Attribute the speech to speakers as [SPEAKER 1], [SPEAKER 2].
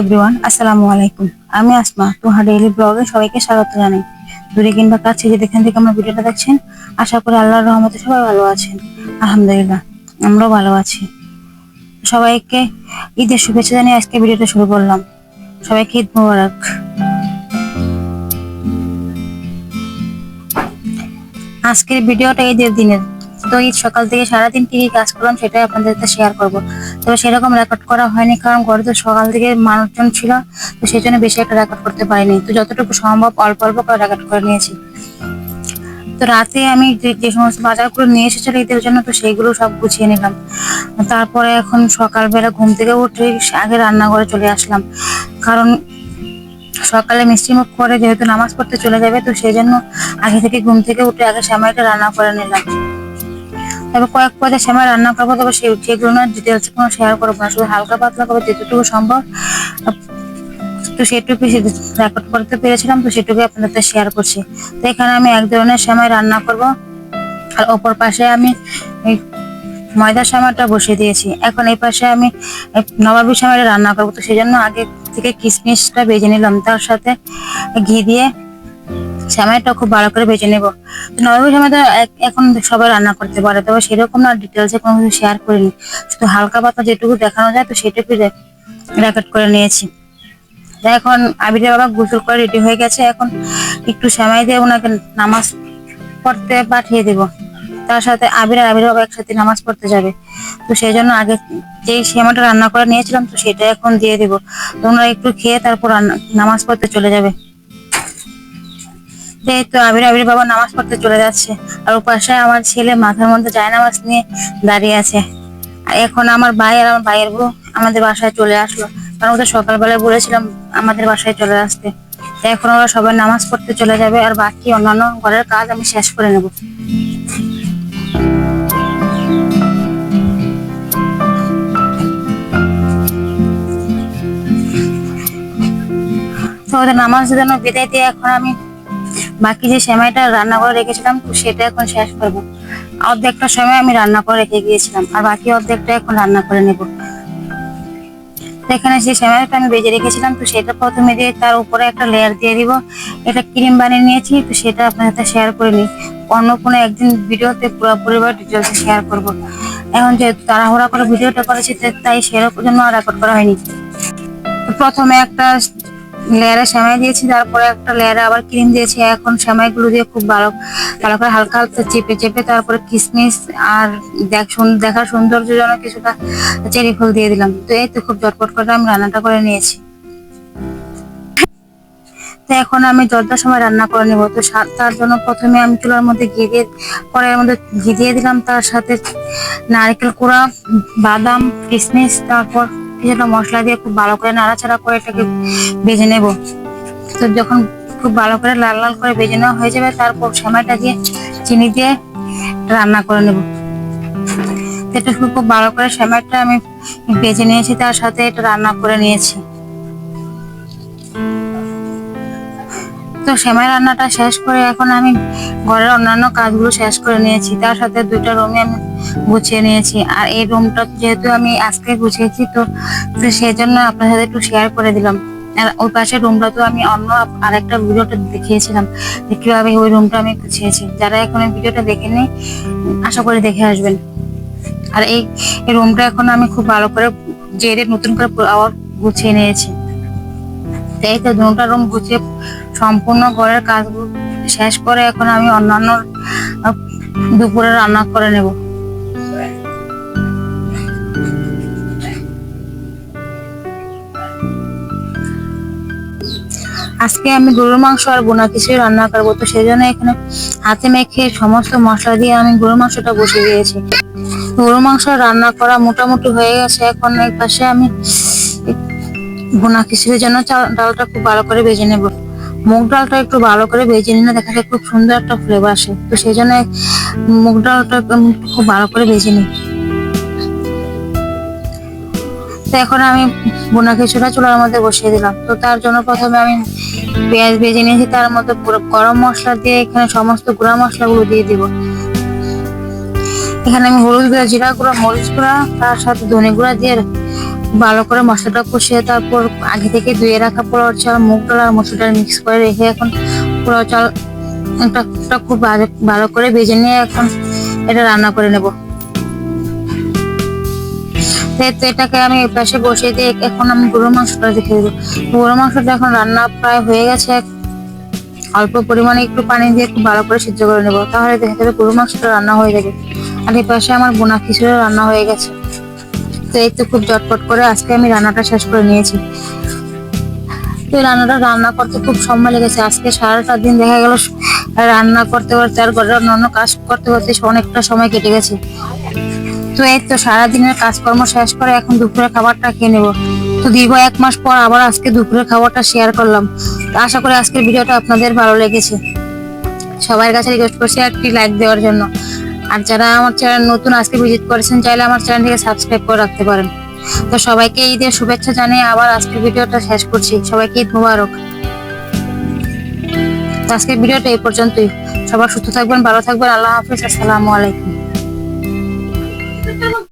[SPEAKER 1] Everyone আসসালামু আলাইকুম। আমি আসমা, তোমার ডেইলি ব্লগে সবাইকে স্বাগত জানাই। দূরে কিংবা কাছে যে যেখান থেকে আমার ভিডিওটা দেখছেন, আশা করি আল্লাহর রহমতে সবাই ভালো আছেন। আলহামদুলিল্লাহ, আমরাও ভালো আছি। সবাইকে ঈদের শুভেচ্ছা জানিয়ে আজকে ভিডিওটা শুরু করলাম। সবাইকে ঈদ মোবারক। আজকের ভিডিওটা ঈদের দিনের। তো ঈদ সকাল থেকে সারাদিন কি কি কাজ করলাম সেটাই আপনাদের সাথে শেয়ার করব। তবে সেরকম রেকর্ড করা হয়নি, কারণ ঘরে তো সকাল থেকে মানুষজন ছিল, তো সেই জন্য বেশি একটা রেকর্ড করতে পারিনি। তো যতটুকু সম্ভব অল্প অল্প করে রেকর্ড করে নিয়েছি। তো রাতে আমি যে সমস্ত বাজারগুলো নিয়ে এসেছিল ঈদের জন্য তো সেইগুলো সব গুছিয়ে নিলাম। তারপরে এখন সকালবেলা ঘুম থেকে উঠে আগে রান্নাঘরে চলে আসলাম। কারণ সকালে মিষ্টি মুখ করে যেহেতু নামাজ পড়তে চলে যাবে, তো সেই জন্য আগে থেকে ঘুম থেকে উঠে আগে সেমাইটা রান্না করে নিলাম। তবে কয়েক পদে সেমাই রান্না করব তবে সেই সেগুলো ডিটেলস কোনো শেয়ার করব। না শুধু হালকা পাতলা করব যেটুকু সম্ভব। তো সেটুকু রেকর্ড করতে পেরেছিলাম, তো সেটুকু আপনাদের শেয়ার করছি। তো এখানে আমি এক ধরনের সেমাই রান্না করব। আর অপর পাশে আমি ময়দার সেমাইটা বসিয়ে দিয়েছি। এখন এই পাশে আমি নবাবী সেমাইটা রান্না করব। তো সেই জন্য আগে থেকে কিশমিশটা বেজে নিলাম। তার সাথে ঘি দিয়ে সেমাইটা খুব ভালো করে বেজে নেব। নরমাল এক- এখন সবাই রান্না করতে পারে, তবে সেরকম না ডিটেলসে কোনো কিছু শেয়ার করিনি। শুধু হালকা পাতলা যেটুকু দেখানো যায়, তো সেটুকু রেকর্ড করে নিয়েছি। এখন আবিরের বাবা গোসল করে রেডি হয়ে গেছে। এখন একটু সেমাই দিয়ে ওনাকে নামাজ পড়তে পাঠিয়ে দেব। তার সাথে আবির আর আবির বাবা একসাথে নামাজ পড়তে যাবে। তো সেই জন্য আগে যেই সেমাটা রান্না করে নিয়েছিলাম, তো সেটা এখন দিয়ে দেবো। তো ওনারা একটু খেয়ে তারপর নামাজ পড়তে চলে যাবে। এই তো আবির আবির বাবা নামাজ পড়তে চলে যাচ্ছে। আর ও পাশে আমার ছেলে মাথার মধ্যে নামাজ নিয়ে দাঁড়িয়ে আছে। আর এখন আমার ভাই আর আমার ভাইয়ের বউ আমাদের বাসায় চলে আসলো। কারণ ওদের সকালবেলায় বলেছিলাম আমাদের বাসায় চলে আসতে। এখন ওরা সবাই নামাজ পড়তে চলে যাবে আর বাকি অন্যান্য ঘরের কাজ আমি শেষ করে নেব। তো ওদের নামাজ যেন বিদায় দিয়ে এখন আমি বাকি যে সেমাইটা রান্না করে রেখেছিলাম, সেটা এখন শেষ করব। অর্ধেকটা সময় আমি রান্না করে রেখে গিয়েছিলাম, আর বাকি অর্ধেকটা এখন রান্না করে নেব। এখানে যে সেমাইটা আমি বেজে রেখেছিলাম, তো সেটা প্রথমে দিয়ে তার উপরে একটা লেয়ার দিয়ে দিব। এটা ক্রিম বানিয়ে নিয়েছি, তো সেটা আপনার সাথে শেয়ার করে নিই। অন্য কোনো একদিন ভিডিওতে পুরোপুরি বা ডিটেলসে শেয়ার করব। এখন যেহেতু তাড়াহুড়া করে ভিডিওটা করেছি তাই সেরকম জন্য রেকর্ড করা হয়নি। প্রথমে একটা লেয়ারে সেমাই দিয়েছি, তারপরে একটা লেয়ারে আবার ক্রিম দিয়েছি। এখন সেমাইগুলো দিয়ে খুব ভালো ভালো করে হালকা হালকা চেপে চেপে তারপরে কিসমিস আর দেখ দেখার সৌন্দর্যের জন্য কিছুটা চেরি ফুল দিয়ে দিলাম। তো এই তো খুব চটপট করে আমি রান্নাটা করে নিয়েছি। তো এখন আমি জলটার সময় রান্না করে নেব। তো তার জন্য প্রথমে আমি চুলার মধ্যে ঘি দিয়ে কড়াইয়ের মধ্যে ঘি দিয়ে দিলাম। তার সাথে নারকেল কুড়া, বাদাম, কিসমিস, তারপর কিছুটা মশলা দিয়ে খুব ভালো করে নাড়াচাড়া করে এটাকে ভেজে নেব। তো যখন খুব ভালো করে লাল লাল করে বেজে নেওয়া হয়ে যাবে, তারপর সেমাইটা দিয়ে চিনি দিয়ে রান্না করে নেব। এটা খুব ভালো করে সেমাইটা আমি ভেজে নিয়েছি, তার সাথে এটা রান্না করে নিয়েছি। তো সেমাই রান্নাটা শেষ করে এখন আমি ঘরের অন্যান্য কাজগুলো শেষ করে নিয়েছি। তার সাথে দুইটা রুমে আমি গুছিয়ে নিয়েছি। আর এই রুমটা যেহেতু আমি আজকে গুছিয়েছি, তো সেই জন্য আপনার সাথে একটু শেয়ার করে দিলাম। আর ওই পাশের রুমটা তো আমি অন্য আরেকটা ভিডিওটা দেখিয়েছিলাম যে কীভাবে ওই রুমটা আমি গুছিয়েছি। যারা এখন ভিডিওটা দেখেনি আশা করি দেখে আসবেন। আর এই রুমটা এখন আমি খুব ভালো করে জেরে নতুন করে আবার গুছিয়ে নিয়েছি। এই তো দুটা রুম গুছিয়ে সম্পূর্ণ ঘরের কাজগুলো শেষ করে এখন আমি অন্যান্য দুপুরে রান্না করে নেব। আজকে আমি গরুর মাংস আর বোনা কিছু রান্না করব, তো সেই জন্য এখানে হাতে মেখে সমস্ত মশলা দিয়ে আমি গরুর মাংসটা বসে দিয়েছি। গরুর মাংস রান্না করা মোটামুটি হয়ে গেছে, এখন এই পাশে আমি বোনা খিচুড়ির জন্য ডালটা খুব ভালো করে ভেজে নেব। মুগ ডালটা একটু ভালো করে ভেজে নিলে দেখা যায় খুব সুন্দর একটা ফ্লেভার আসে। তো সেই জন্য মুগ ডালটা খুব ভালো করে ভেজে নিই। তো এখন আমি বোনা খিচুড়া চুলার মধ্যে বসিয়ে দিলাম। তো তার জন্য প্রথমে আমি পেঁয়াজ ভেজে নিয়েছি, তার মধ্যে গরম মশলা দিয়ে এখানে সমস্ত গুঁড়া মশলাগুলো দিয়ে দিব। এখানে আমি হলুদ গুঁড়া, জিরা গুঁড়া, মরিচ গুঁড়া, তার সাথে ধনে গুঁড়া দিয়ে ভালো করে মশলাটা কষিয়ে তারপর আগে থেকে ধুয়ে রাখা পোলাও চাল, মুগ ডাল আর ডাল মিক্স করে রেখে এখন পোলাও চাল একটা খুব ভালো- করে ভেজে নিয়ে এখন এটা রান্না করে নেব। এটাকে আমি পাশে বসিয়ে দিয়ে এখন আমি গরুর মাংসটা রেখে দেবো। গরুর মাংসটা এখন রান্না প্রায় হয়ে গেছে। অল্প পরিমাণে একটু পানি দিয়ে একটু ভালো করে সিদ্ধ করে নেব। তাহলে দেখা যাবে গরুর মাংসটা রান্না হয়ে যাবে। আর এই পাশে আমার বোনা খিচুড়ি রান্না হয়ে গেছে। এই তো খুব চটপট করে আজকে আমি রান্নাটা শেষ করে নিয়েছি। তো রান্নাটা রান্না করতে খুব সময় লেগেছে। আজকে সারাটা দিন দেখা গেল রান্না করতে করতে আর ঘরের অন্য কাজ করতে করতে অনেকটা সময় কেটে গেছে। তো এই তো সারাদিনের কাজকর্ম শেষ করে এখন দুপুরের খাবারটা খেয়ে নেব। তো দীর্ঘ এক মাস পর আবার আজকে দুপুরের খাবারটা শেয়ার করলাম। আশা করি আজকের ভিডিওটা আপনাদের ভালো লেগেছে। সবার কাছে রিকোয়েস্ট করছি একটি লাইক দেওয়ার জন্য। আর যারা আমার চ্যানেল নতুন আজকে ভিজিট করেছেন, চাইলে আমার চ্যানেলটিকে সাবস্ক্রাইব করে রাখতে পারেন। তো সবাইকে ঈদের শুভেচ্ছা জানিয়ে আবার আজকের ভিডিওটা শেষ করছি। সবাইকে ঈদ মুবারক। আজকের ভিডিওটা এই পর্যন্তই। সবার সুস্থ থাকবেন, ভালো থাকবেন। আল্লাহ হাফিজ। আসসালামু আলাইকুম।